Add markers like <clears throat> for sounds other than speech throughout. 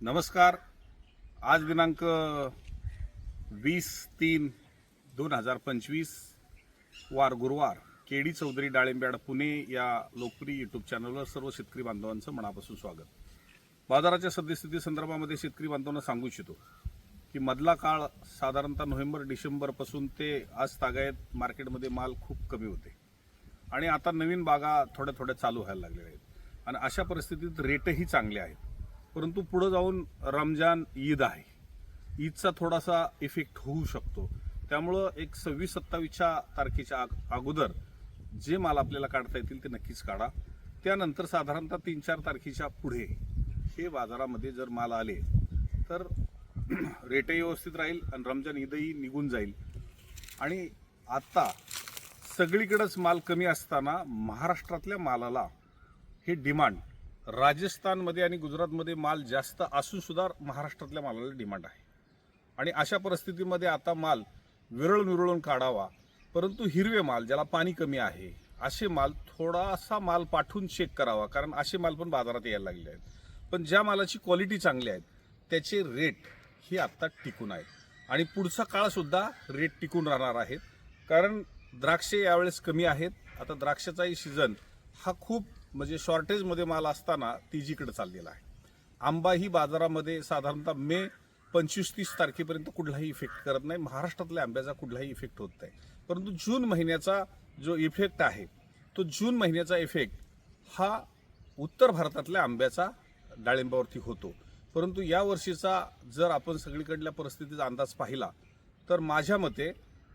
नमस्कार. आज दिनांक वीस तीन दोन हजार पंचवीस वार गुरुवार. केडी चौधरी डाळिंब्याड पुणे या लोकप्रिय यूट्यूब चॅनलवर सर्व शेतकरी बांधवांचं मनापासून स्वागत. बाजाराच्या सद्यस्थिती संदर्भामध्ये शेतकरी बांधवांना सांगू इच्छितो की मधला काळ साधारणतः नोव्हेंबर डिसेंबरपासून ते आज तागायत मार्केटमध्ये माल खूप कमी होते. आणि आता नवीन बागा थोड्या थोड्या चालू व्हायला लागलेल्या आहेत. आणि अशा परिस्थितीत रेटही चांगले आहेत. परंतु पुढं जाऊन रमजान ईद आहे. ईदचा थोडासा इफेक्ट होऊ शकतो. त्यामुळं एक सव्वीस सत्तावीसच्या तारखेच्या अगोदर जे माल आपल्याला काढता येतील ते नक्कीच काढा. त्यानंतर साधारणतः तीन चार तारखेच्या पुढे हे बाजारामध्ये जर माल आले तर <clears throat> रेटही व्यवस्थित राहील आणि रमजान ईदही निघून जाईल. आणि आत्ता सगळीकडंच माल कमी असताना महाराष्ट्रातल्या मालाला हे डिमांड राजस्थानमध्ये आणि गुजरातमध्ये माल जास्त असून सुद्धा महाराष्ट्रातल्या मालाला डिमांड आहे. आणि अशा परिस्थितीमध्ये आता माल विरळ विरळून काढावा परंतु हिरवे माल ज्याला पाणी कमी आहे असे माल थोडासा माल पाठवून चेक करावा कारण असे माल पण बाजारात यायला लागले आहेत. पण ज्या मालाची क्वालिटी चांगली आहे त्याचे रेट हे आत्ता टिकून आहेत. आणि पुढचा काळसुद्धा रेट टिकून राहणार आहेत. कारण द्राक्षे यावेळेस कमी आहेत. आता द्राक्षाचाही सीझन हा खूप म्हणजे शॉर्टेजमध्ये माल असताना तेजीकडे चाललेला आहे. आंबा ही बाजारामध्ये साधारणतः मे पंचवीस तीस तारखेपर्यंत कुठलाही इफेक्ट करत नाही. महाराष्ट्रातल्या आंब्याचा कुठलाही इफेक्ट होत नाही. परंतु जून महिन्याचा जो इफेक्ट आहे तो जून महिन्याचा इफेक्ट हा उत्तर भारतातल्या आंब्याचा डाळिंबावरती होतो. परंतु या वर्षीचा जर आपण सगळीकडल्या परिस्थितीचा अंदाज पाहिला तर माझ्या मते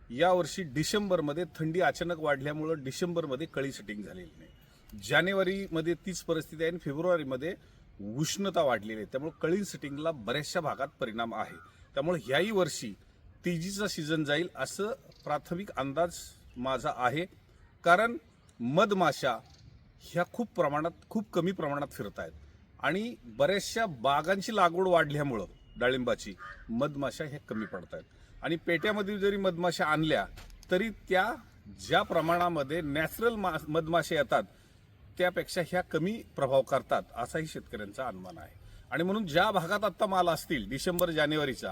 यावर्षी डिसेंबरमध्ये थंडी अचानक वाढल्यामुळं डिसेंबरमध्ये कळी सेटिंग झालेली नाही. जानेवारीमध्ये तीच परिस्थिती आहे आणि फेब्रुवारीमध्ये उष्णता वाढलेली आहे. त्यामुळे कळी सिटिंगला बऱ्याचशा भागात परिणाम आहे. त्यामुळे ह्याही वर्षी तेजीचा सीझन जाईल असं प्राथमिक अंदाज माझा आहे. कारण मधमाशा ह्या खूप प्रमाणात खूप कमी प्रमाणात फिरत आहेत आणि बऱ्याचशा बागांची लागवड वाढल्यामुळं डाळिंबाची मधमाशा ह्या कमी पडत आहेत आणि पेट्यामध्ये जरी मधमाशा आणल्या तरी त्या ज्या प्रमाणामध्ये नॅचरल मा मधमाशा येतात त्यापेक्षा ह्या कमी प्रभाव करतात असाही शेतकऱ्यांचा अनुमान आहे. आणि म्हणून ज्या भागात आत्ता माल असतील डिसेंबर जानेवारीचा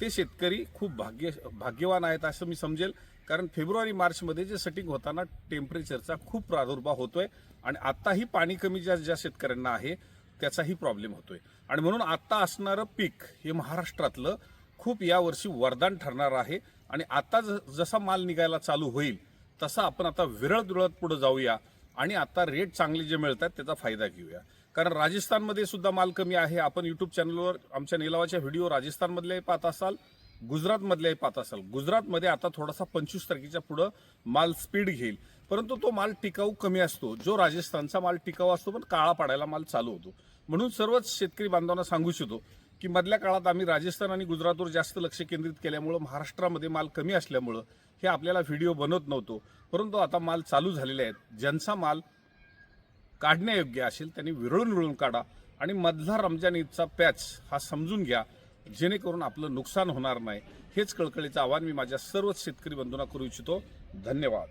ते शेतकरी खूप भाग्य भाग्यवान आहेत असं मी समजेल. कारण फेब्रुवारी मार्चमध्ये जे सेटिंग होताना टेम्परेचरचा खूप प्रादुर्भाव होतोय आणि आत्ताही पाणी कमी ज्या ज्या शेतकऱ्यांना आहे त्याचाही प्रॉब्लेम होतोय. आणि म्हणून आत्ता असणारं पीक हे महाराष्ट्रातलं खूप यावर्षी वरदान ठरणार आहे. आणि आता ज- जसा माल निघायला चालू होईल तसा आपण आता विरळ दुरळत पुढे जाऊया. आणि आता रेट चांगले जे मिळतात त्याचा फायदा घेऊया. कारण राजस्थानमध्ये सुद्धा माल कमी आहे. आपण यूट्यूब चॅनलवर आमच्या निलावाच्या व्हिडिओ राजस्थानमधल्याही पाहत असाल गुजरातमधल्याही पाहत असाल. गुजरातमध्ये आता थोडासा पंचवीस तारखेच्या पुढं माल स्पीड घेईल. परंतु तो माल टिकाऊ कमी असतो. जो राजस्थानचा माल टिकाऊ असतो पण काळा पाडायला माल चालू होतो. म्हणून सर्वच शेतकरी बांधवांना सांगू इच्छितो की मधल्या काळात आम्ही राजस्थान आणि गुजरातवर जास्त लक्ष केंद्रित केल्यामुळं महाराष्ट्रामध्ये माल कमी असल्यामुळं हे आपल्याला व्हिडिओ बनवत नव्हतो. परंतु आता माल चालू झालेले आहेत. ज्यांचा माल काढण्यायोग्य असेल त्यांनी विरळून विरळून काढा आणि मधला रमजान ईदचा पॅच हा समजून घ्या जेणेकरून आपलं नुकसान होणार नाही. हेच कळकळीचं आव्हान मी माझ्या सर्वच शेतकरी बंधूंना करू इच्छितो. धन्यवाद.